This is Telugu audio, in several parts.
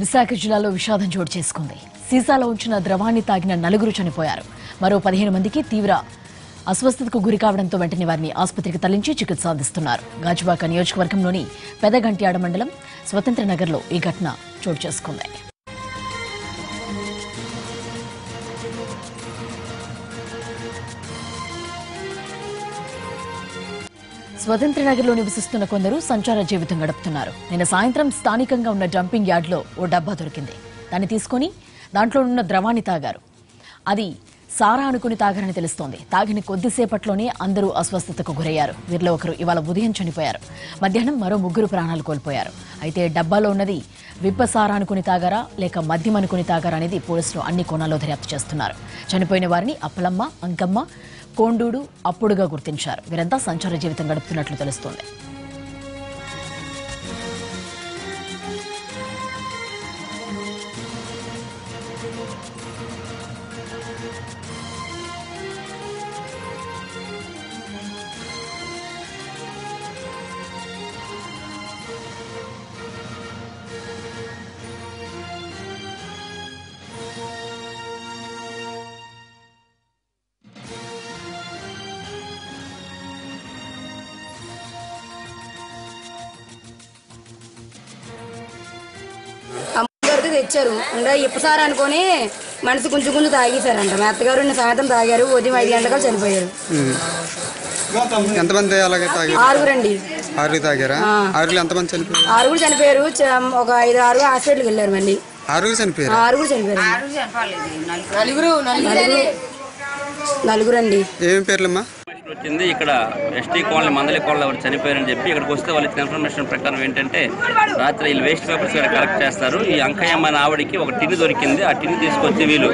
విశాఖ జిల్లాలో విషాదం చోటు చేసుకుంది. సీసాలో ఉంచిన ద్రవాన్ని తాగిన నలుగురు చనిపోయారు. మరో పదిహేను మందికి తీవ్ర అస్వస్థతకు గురి కావడంతో వెంటనే వారిని ఆసుపత్రికి తరలించి చికిత్స అందిస్తున్నారు. గాజువాక నియోజకవర్గంలోని పెదగంట్యాడ మండలం స్వతంత్ర నగర్లో ఈ ఘటన చోటు చేసుకుంది. స్వతంత్ర నగర్లో నివసిస్తున్న కొందరు సంచార జీవితం గడుపుతున్నారు. నిన్న సాయంత్రం స్థానికంగా ఉన్న డంపింగ్ యార్డ్లో ఓ డబ్బా దొరికింది. దాన్ని తీసుకొని దాంట్లో ఉన్న ద్రవాన్ని తాగారు. అది సారా అనుకుని తాగారని తెలుస్తోంది. తాగిన కొద్దిసేపట్లోనే అందరూ అస్వస్థతకు గురయ్యారు. వీరిలో ఒకరు ఇవాళ ఉదయం చనిపోయారు. మధ్యాహ్నం మరో ముగ్గురు ప్రాణాలు కోల్పోయారు. అయితే డబ్బాలో ఉన్నది విప్పసారా అనుకుని తాగారా లేక మద్యం అనుకుని తాగారా అనేది పోలీసులు అన్ని కోణాల్లో దర్యాప్తు చేస్తున్నారు. చనిపోయిన వారిని అప్పలమ్మ అంకమ్మ కోండూడు అప్పుడుగా గుర్తించారు. వీరంతా సంచార జీవితం గడుపుతున్నట్లు తెలుస్తోంది. తెచ్చారు ఇంకా ఇప్పసారి అనుకొని మనసు కొంచెం కొంచెం తాగేశారంట. మా అత్తగారు నిన్న సాయంత్రం తాగారు. ఉదయం ఐదు గంటలకు చనిపోయారు. ఎంతమంది అలాగే తాగారు? ఆరుగురండి. ఆరుగురు తాగారా? ఆరుగురు ఎంతమంది చనిపోయారు? ఆరుగురు చనిపోయారు. ఒక ఐదు ఆరు హాస్పిటల్కి వెళ్ళారు మళ్ళీ. ఆరుగురు చనిపోయారు? ఆరుగురు చనిపోయారు. నలుగురు. నలుగురు. నలుగురండి. ఏమి పేర్లమ్మా? వచ్చింది. ఇక్కడ ఎస్టీ కాలనీ మందలి కాలనీ ఎవరు చనిపోయారని చెప్పి ఇక్కడికి వస్తే వాళ్ళు ఇచ్చిన ఇన్ఫర్మేషన్ ప్రకారం ఏంటంటే రాత్రి వీళ్ళు వేస్ట్ పేపర్స్ ఇక్కడ కలెక్ట్ చేస్తారు. ఈ అంకయ్యమ్మ ఆవిడికి ఆవిడకి ఒక టిన్ దొరికింది. ఆ టిన్ తీసుకొచ్చి వీళ్ళు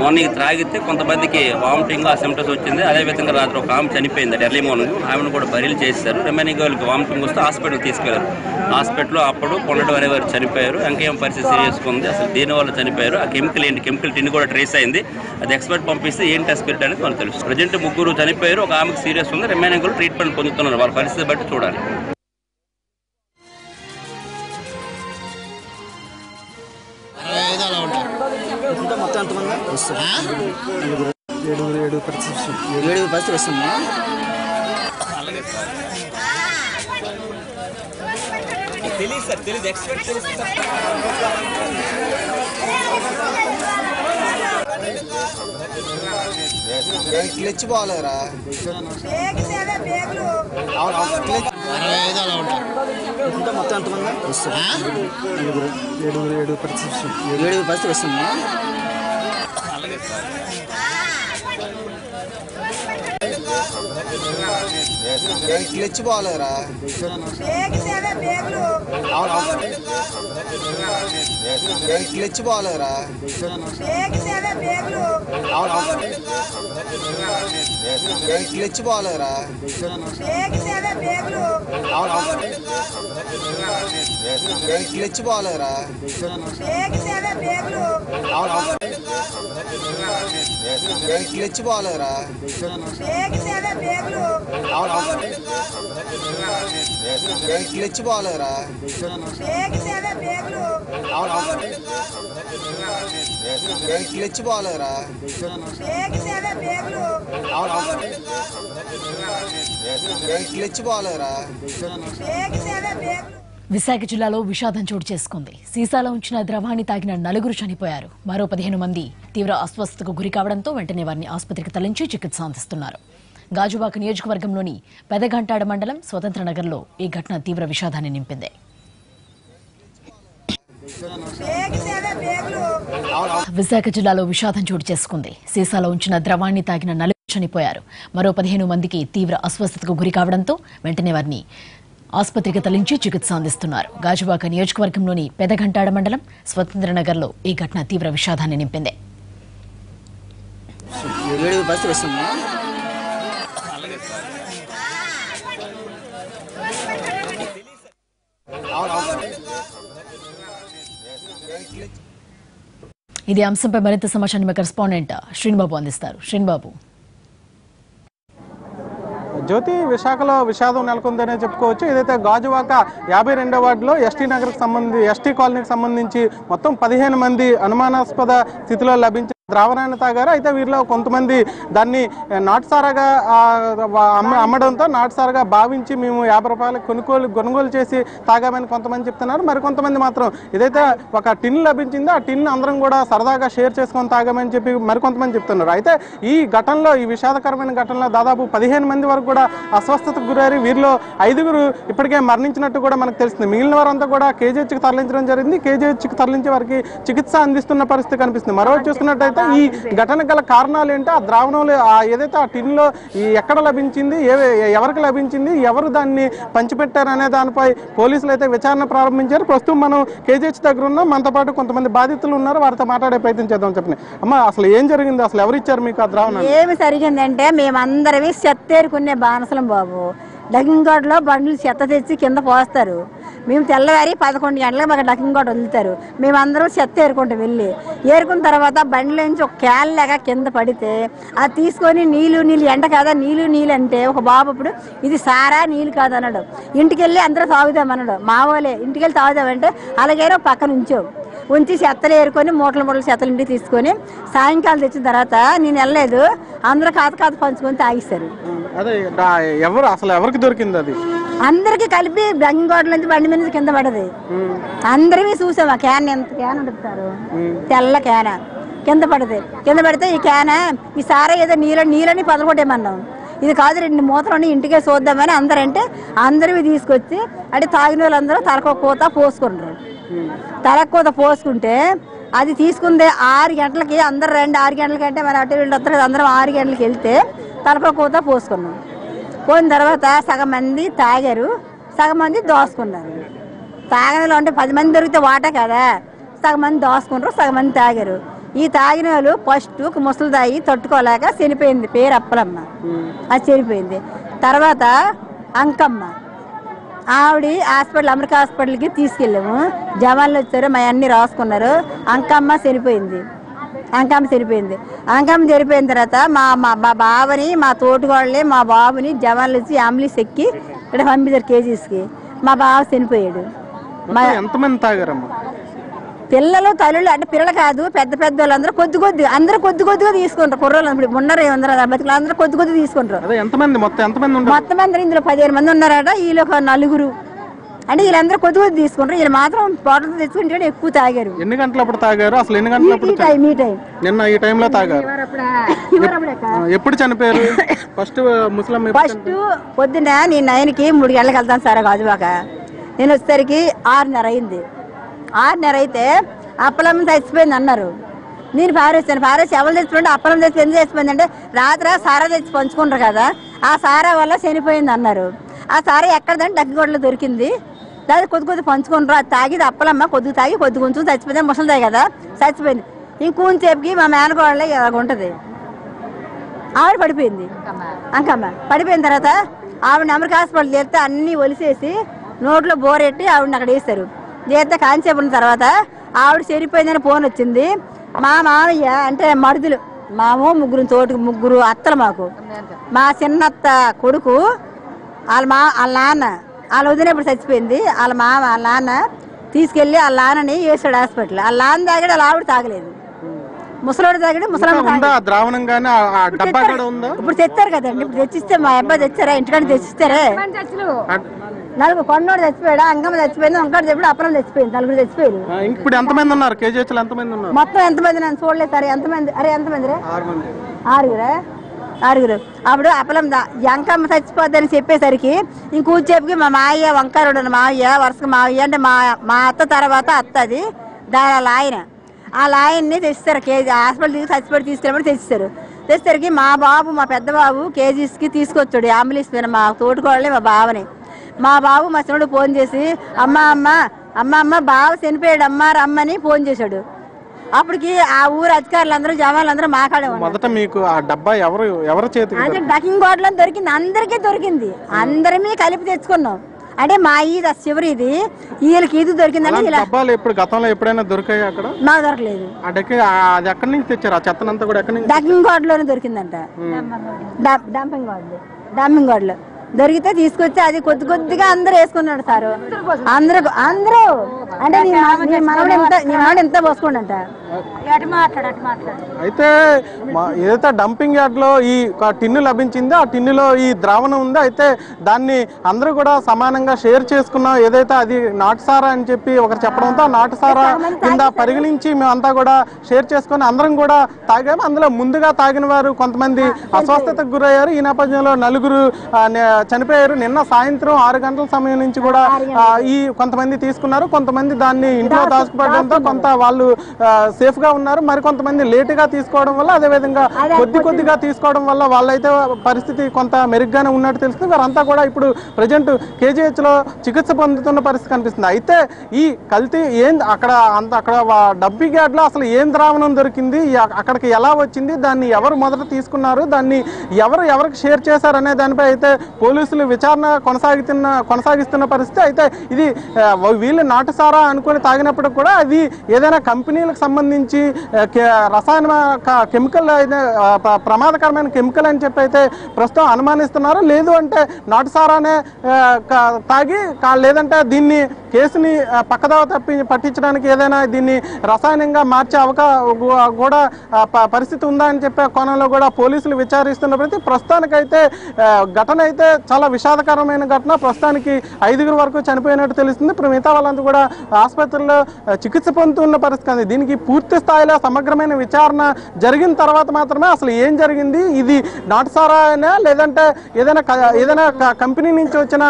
మార్నింగ్ త్రాగితే కొంతమందికి వామిటింగ్ ఆ సిమ్టమ్స్ వచ్చింది. అదేవిధంగా రాత్రి ఒక ఆమె చనిపోయింది ఎర్లీ మార్నింగ్. ఆమెను కూడా బరీలు చేశారు. రిమైనింగ్ వాళ్ళకి వామిటింగ్ వస్తే హాస్పిటల్ తీసుకెళ్ళారు. హాస్పిటల్లో అప్పుడు పొన్నటి వారి వారు చనిపోయారు. అంకయ్యమ్మ పరిస్థితి సీరియస్గా ఉంది. అసలు దీనివల్ల చనిపోయారు? ఆ కెమికల్ ఏంటి? కెమికల్ టిన్ కూడా ట్రేస్ అయింది. అది ఎక్స్పర్ట్ పంపిస్తే ఏంటి టెస్ట్ అనేది మనకు తెలుసు. ప్రజెంట్ ముగ్గురు చనిపోయారు. ఒక ఆమెకు సీరియస్ ఉంది. రిమైనింగ్ కూడా ట్రీట్మెంట్ పొందుతున్నారు. వాళ్ళ పరిస్థితి బట్టి చూడాలి. ఏడు పరిస్థితి ఏడు బస్సు వస్తుందా క్లచ్ బాగాలేరా అరవై ఐదు అలా ఉంటారు ఇంకా మొత్తం ఎంతమంది వస్తుందా ఏడుగురు ఏడుగురు ఏడు పరిస్థితి ఏడు బస్సు వస్తుందా క్లిచ్ బాగాలేదురా క్లిచ్ బాగాలేదురా క్లిచ్ బాగాలేదురా క్లిచ్ బాగాలేదురా క్లిచ్ బాగాలేదురా క్లచ్ బాగాలేరా క్లచ్ బాగాలేరా క్లచ్ బాగాలేరా విశాఖ జిల్లాలో విషాదం చోటు చేసుకుంది. సీసాలో ఉంచిన ద్రవాన్ని తాగిన నలుగురు చనిపోయారు. మరో పదిహేను మంది తీవ్ర అస్వస్థతకు గురి కావడంతో వెంటనే వారిని ఆసుపత్రికి తరలించి చికిత్స అందిస్తున్నారు. గాజువాక నియోజకవర్గంలోని పెదగంటాడ మండలం స్వతంత్ర నగర్లో ఈ ఘటన తీవ్ర విషాదాన్ని నింపింది. విశాఖ జిల్లాలో విషాదం చోటు చేసుకుంది. సీసాలో ఉంచిన ద్రవాన్ని తాగిన నలుగురు చనిపోయారు. మరో పదిహేను మందికి తీవ్ర అస్వస్థతకు గురి కావడంతో వెంటనే వారిని ఆసుపత్రికి తరలించి చికిత్స అందిస్తున్నారు. గాజువాక నియోజకవర్గంలోని పెదగంటాడ మండలం స్వతంత్ర నగర్లో ఈ ఘటన తీవ్ర విషాదాన్ని నింపింది. ఇది అంశంపై మరింత సమాచారాన్ని మా కరెస్పాండెంట్ శ్రీనిబాబు అందిస్తారు. శ్రీనిబాబు. జ్యోతి విశాఖలో విషాదం నెలకొందనే చెప్పుకోవచ్చు. ఏదైతే గాజువాక యాభై రెండో వార్డులో ఎస్టీ నగర్కి సంబంధించి ఎస్టీ కాలనీకి సంబంధించి మొత్తం పదిహేను మంది అనుమానాస్పద స్థితిలో లభించిన ద్రావణాన్ని తాగారు. అయితే వీరిలో కొంతమంది దాన్ని నాటుసారాగా అమ్మడంతో నాటుసారాగా భావించి మేము యాభై రూపాయలకు కొనుగోలు కొనుగోలు చేసి తాగామని కొంతమంది చెప్తున్నారు. మరి కొంతమంది మాత్రం ఏదైతే ఒక టిన్ లభించిందో ఆ టిన్ అందరం కూడా సరదాగా షేర్ చేసుకొని తాగామని చెప్పి మరికొంతమంది చెప్తున్నారు. అయితే ఈ ఘటనలో ఈ విషాదకరమైన ఘటనలో దాదాపు పదిహేను మంది వరకు కూడా అస్వస్థతకు గురయ్యారు. వీరిలో ఐదుగురు ఇప్పటికే మరణించినట్టు కూడా మనకు తెలుస్తుంది. మిగిలిన వారంతా కూడా కేజీహెచ్కి తరలించడం జరిగింది. కేజీహెచ్కి తరలించే వారికి చికిత్స అందిస్తున్న పరిస్థితి కనిపిస్తుంది. మరోవైపు చూసుకున్నట్టయితే ఈ ఘటన గల కారణాలు ఏంటో ఆ ద్రావణంలో ఏదైతే ఆ టిన్లో ఎక్కడ లభించింది ఎవరికి లభించింది ఎవరు దాన్ని పంచిపెట్టారు అనే దానిపై పోలీసులు అయితే విచారణ ప్రారంభించారు. ప్రస్తుతం మనం కేజీహెచ్ దగ్గర ఉన్నాం. మనతో పాటు కొంతమంది బాధితులు ఉన్నారు. వారితో మాట్లాడే ప్రయత్నం చేద్దాం చెప్పండి. అమ్మ అసలు ఏం జరిగింది? అసలు ఎవరు ఇచ్చారు మీకు ఆ ద్రావణాన్ని? ఏమి జరిగిందంటే మేమందరమే చెత్తేరుకునే బానసలం బాబు. డకింగోడ్లో బండ్లు చెత్త తెచ్చి కింద పోస్తారు. మేము తెల్లవారి పదకొండు గంటలకు మాకు డకింగోడ్ వదులుతారు. మేమందరం చెత్త ఏరుకుంటాం వెళ్ళి ఏరుకున్న తర్వాత బండిలో నుంచి ఒక క్యాన్ లాగా కింద పడితే అది తీసుకొని నీళ్ళు నీళ్ళు ఎండ కాదా నీళ్ళు నీళ్ళు అంటే ఒక బాబు అప్పుడు ఇది సారా నీళ్ళు కాదు అన్నాడు. ఇంటికి వెళ్ళి అందరూ తాగుదామన్నాడు మావోలే ఇంటికి వెళ్ళి తాగుదామంటే అలాగైనా ఒక పక్కన ఉంచి చెత్తలు ఏరుకొని మూటలు మూటలు చెత్తలు ఇంటికి తీసుకొని సాయంకాలం తెచ్చిన తర్వాత నేను వెళ్ళలేదు. అందరూ కాత కాత పంచుకొని తాగిస్తారు అదే ఎవరు అసలు ఎవరికి దొరికింది అది? అందరికి కలిపి బెంగోడ్ల నుంచి బండి మీద కింద పడది. అందరివి చూసాం ఆ క్యాన్ ఎంత క్యాన్ ఉంటుంది తెల్ల క్యాన్. కింద పడది. కింద పడితే ఈ క్యాన్ ఈ సారా ఏదో నీళ్ళ నీళ్ళని పదకొట్టేమన్నాం ఇది కాదు రెండు మూతలని ఇంటికే చూద్దామని అందరంటే అందరివి తీసుకొచ్చి అంటే తాగిన వాళ్ళందరూ తలకో కూత పోసుకుంటారు. తలకోత పోసుకుంటే అది తీసుకుందే ఆరు గంటలకి అందరు రెండు ఆరు గంటలకి అంటే మరి అటు వీళ్ళు వస్తారు అందరం ఆరు గంటలకి వెళ్తే తలకో కూత పోసుకున్నాం. పోయిన తర్వాత సగం మంది తాగారు సగం మంది దోసుకున్నారు. తాగనలో అంటే పది మంది దొరికితే వాట కదా? సగం మంది దోసుకుంటారు సగం మంది తాగారు. ఈ తాగిన వాళ్ళు ఫస్ట్ ముసలు తాగి తట్టుకోలేక చనిపోయింది పేరు అప్పలమ్మ. అది చనిపోయింది. తర్వాత అంకమ్మ. ఆవిడ హాస్పిటల్ అమెరికా హాస్పిటల్కి తీసుకెళ్ళాము. జవాన్లు వచ్చారు మా అన్ని రాసుకున్నారు. అంకమ్మ చనిపోయింది. అంకమ్మ చనిపోయింది అంకమ్మ చనిపోయిన తర్వాత మా మా మా బావని మా తోటికోళ్ళని మా బాబుని జవాన్లు వచ్చి అంబులెన్స్ ఎక్కి ఇక్కడ పంపించారు కేజీస్కి మా బావ చనిపోయాడు. మా ఎంతమంది తాగారమ్మా? పిల్లలు తల్లులు అంటే పిల్లలు కాదు పెద్ద పెద్ద వాళ్ళందరూ కొద్ది కొద్ది అందరూ కొద్ది కొద్దిగా తీసుకుంటారు. కుర్రోళ్ళు ఇప్పుడు ఉన్నారు ఏమన్నారు బతుకులు అందరూ కొద్ది కొద్ది తీసుకుంటారు. ఎంతమంది? మొత్తం ఎంతమంది మొత్తం అందరూ ఇందులో పదిహేను మంది ఉన్నారట. వీళ్ళు ఒక నలుగురు అంటే వీళ్ళందరూ కొద్ది కొద్ది తీసుకుంటారు. వీళ్ళు మాత్రం బాటిల్ తెచ్చుకుంటే ఎక్కువ తాగారు. ఎన్ని గంటలప్పుడు తాగారు? అసలు ఎన్ని గంటలప్పుడు ఈ టైం ఈ టైం నిన్న ఈ టైంలో తాగారు. ఎప్పుడు చనిపోయారు? ఫస్ట్ ముసలం ఫస్ట్ పొద్దున్న నేను నైన్కి మూడు గంటలకు వెళ్తాను సార్ గాజువాక నేను వచ్చేసరికి ఆరున్నర అయింది. ఆరున్నర అయితే అప్పలం చచ్చిపోయింది అన్నారు. నేను పారేస్తాను పారేసి ఎవరు తెచ్చిపోయింటే అప్పలం తెచ్చి ఎందుకు చచ్చిపోయింది అంటే రాత్రి సారా తెచ్చి పంచుకుంటారు కదా. ఆ సారా వల్ల చనిపోయింది అన్నారు. ఆ సారా ఎక్కడదంటే డగ్గిగొడ్లో దొరికింది. దాన్ని కొద్ది కొద్ది పంచుకుంటారు అది తాగిది అప్పలమ్మ కొద్దిగా తాగి కొద్ది కొంచెం చచ్చిపోయింది. ముసలిదే కదా చచ్చిపోయింది. ఇంకొంచేపుకి మా మేనకోళ్ళ ఇలాగ ఉంటుంది? ఆవిడ పడిపోయింది. అంకమ్మ. పడిపోయిన తర్వాత ఆవిడ అమెరికా హాస్పిటల్ చేస్తే అన్ని ఒలిసేసి నోట్లో బోరెట్టి ఆవిడని అక్కడ వేస్తారు. చేస్తే కాంచేపు ఉన్న తర్వాత ఆవిడ చనిపోయిందని ఫోన్ వచ్చింది. మా మామయ్య అంటే మడుదులు మాము ముగ్గురు తోటి ముగ్గురు అత్తలు మాకు. మా చిన్నత్త కొడుకు వాళ్ళ మా వాళ్ళ నాన్న వాళ్ళ వదినప్పుడు చచ్చిపోయింది? వాళ్ళ మామ వాళ్ళ నాన్న తీసుకెళ్ళి వాళ్ళ నాన్నని వేసాడు హాస్పిటల్. వాళ్ళ నాన్న తాగాడు వాళ్ళ ఆవిడ తాగలేదు. ముసలోడు తాగాడు ముసలమ్మ ఆ ద్రావణం ఆ ఇప్పుడు తెచ్చారు కదండి. ఇప్పుడు తెచ్చిస్తే మా అబ్బాయి తెచ్చారా? ఇంటికాడ తెచ్చిస్తారే? ఆ- నలుగురు కొన్నోడు చచ్చిపోయాడు? అంగమ్మ చచ్చిపోయింది? ఇంకోటి చెప్పాడు అప్పలం చచ్చిపోయింది. నలుగురు చచ్చిపోయారు. ఆ, ఇంక ఇప్పుడు ఎంతమంది ఉన్నారు? కేజీహెచ్లో ఎంతమంది ఉన్నారు? మొత్తం ఎంతమంది నన్ను చూడలేదు సార్. ఎంతమంది? అరే ఎంతమంది రే? ఆరు మంది. ఆరుగురా? ఆరుగురు. అప్పుడు అప్పలం దా- చచ్చిపోద్దని చెప్పేసరికి ఇంకూచేపుకి మా మావయ్య వంకారుడు మావయ్య వరుసగా మావయ్య అంటే మా మా అత్త తర్వాత అత్త అది. దాని వాళ్ళ ఆయన. ఆ లాయన్ని తెచ్చిస్తారు కేజీ హాస్పిటల్ తీసుకు చచ్చిపోయి తీసుకెళ్ళమని తెచ్చిస్తారు తెచ్చేసరికి మా బాబు మా పెద్ద బాబు కేజీస్కి తీసుకొచ్చాడు. అంబులెన్స్ మీద మా తోడుకోళ్ళని మా బావని. మా బాబు మా చిన్నడు ఫోన్ చేసి అమ్మ అమ్మ అమ్మ అమ్మ బావ చనిపోయాడు అమ్మ రమ్మని ఫోన్ చేశాడు. అప్పటికి ఆ ఊరు అధికారులందరూ జవాన్లందరూ మాకాడే మొదట మీకు ఆ డబ్బా ఎవరు ఎవరి చేతికి అదే డకింగ్ బాటిల్ దొరికింది అందరికీ దొరికింది. అందరమే కలిపి తెచ్చుకున్నాం. అంటే మా ఇది ఆ చివరి ఇది వీళ్ళకి ఇది దొరికిందని అలాంటి ఇలా డబ్బాలు ఇప్పుడు గతంలో ఎప్పుడైనా దొరికాయి అక్కడ? మాకు దొరకలేదు. ఆ- అది ఎక్కడి నుంచి తెచ్చారు? ఆ చెత్తనంతా కూడా ఎక్కడి నుంచి డకింగ్ బాటిల్లోనే దొరికిందంట. డంపింగ్ బాటిల్ డామింగ్ గోడలు దొరికితే తీసుకొచ్చి అది కొద్ది కొద్దిగా అందరూ వేసుకున్నాడు సార్. అందరూ అందరూ అంటే నీ మనవడు ఎంత నీ మనవడు ఎంత పోసుకోండంట అయితే ఏదైతే డంపింగ్ యార్డ్లో ఈ టిన్ను లభించిందో ఆ టిన్నులో ఈ ద్రావణం ఉందో అయితే దాన్ని అందరూ కూడా సమానంగా షేర్ చేసుకున్నాం. ఏదైతే అది నాటుసారా అని చెప్పి ఒకరు చెప్పడంతో నాటుసారా కింద పరిగణించి మేమంతా కూడా షేర్ చేసుకొని అందరం కూడా తాగాము. అందులో ముందుగా తాగిన వారు కొంతమంది అస్వస్థతకు గురయ్యారు. ఈ నేపథ్యంలో నలుగురు చనిపోయారు. నిన్న సాయంత్రం ఆరు గంటల సమయం నుంచి కూడా ఈ కొంతమంది తీసుకున్నారు. కొంతమంది దాన్ని ఇంట్లో దాచుకోవడంతో కొంత వాళ్ళు సేఫ్గా ఉన్నారు. మరి కొంతమంది లేట్గా తీసుకోవడం వల్ల అదే విధంగా కొద్ది కొద్దిగా తీసుకోవడం వల్ల వాళ్ళైతే పరిస్థితి కొంత మెరుగ్గానే ఉన్నట్టు తెలుస్తుంది. వారంతా కూడా ఇప్పుడు ప్రజెంట్ కేజీహెచ్లో చికిత్స పొందుతున్న పరిస్థితి కనిపిస్తుంది. అయితే ఈ కల్తీ ఏం అక్కడ అంత అక్కడ డబ్బింగ్ యార్డ్లో అసలు ఏం ద్రావణం దొరికింది? అక్కడికి ఎలా వచ్చింది? దాన్ని ఎవరు మొదట తీసుకున్నారు? దాన్ని ఎవరు ఎవరికి షేర్ చేశారనే దానిపై అయితే పోలీసులు విచారణ కొనసాగుతున్న కొనసాగిస్తున్న పరిస్థితి. అయితే ఇది వీళ్ళు నాటుసారా అనుకుని తాగినప్పుడు కూడా అది ఏదైనా కంపెనీలకు సంబంధించి సంబంధించి రసాయన కెమికల్ అయితే, ప్రమాదకరమైన కెమికల్ అని చెప్పి అయితే ప్రస్తుతం అనుమానిస్తున్నారు. లేదు అంటే నాటుసారానే తాగి లేదంటే దీన్ని కేసుని ఆ, పక్కదావ తప్పి పట్టించడానికి ఏదైనా దీన్ని రసాయనంగా మార్చే అవకా కూడా పరిస్థితి ఉందా అని చెప్పే కోణంలో కూడా పోలీసులు విచారిస్తున్న ప్రతి ప్రస్తుతానికైతే ఘటన అయితే చాలా విషాదకరమైన ఘటన. ప్రస్తుతానికి ఐదుగురు వరకు చనిపోయినట్టు తెలుస్తుంది. ఇప్పుడు మిగతా వాళ్ళంతా కూడా ఆసుపత్రిలో చికిత్స పొందుతున్న పరిస్థితి. దీనికి పూర్తి స్థాయిలో సమగ్రమైన విచారణ జరిగిన తర్వాత మాత్రమే అసలు ఏం జరిగింది? ఇది నాటుసారానా లేదంటే ఏదైనా ఏదైనా కంపెనీ నుంచి వచ్చిన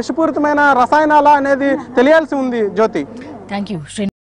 విషపూరితమైన రసాయనాలా అనేది తెలియాల్సి ఉంది జ్యోతి. Thank you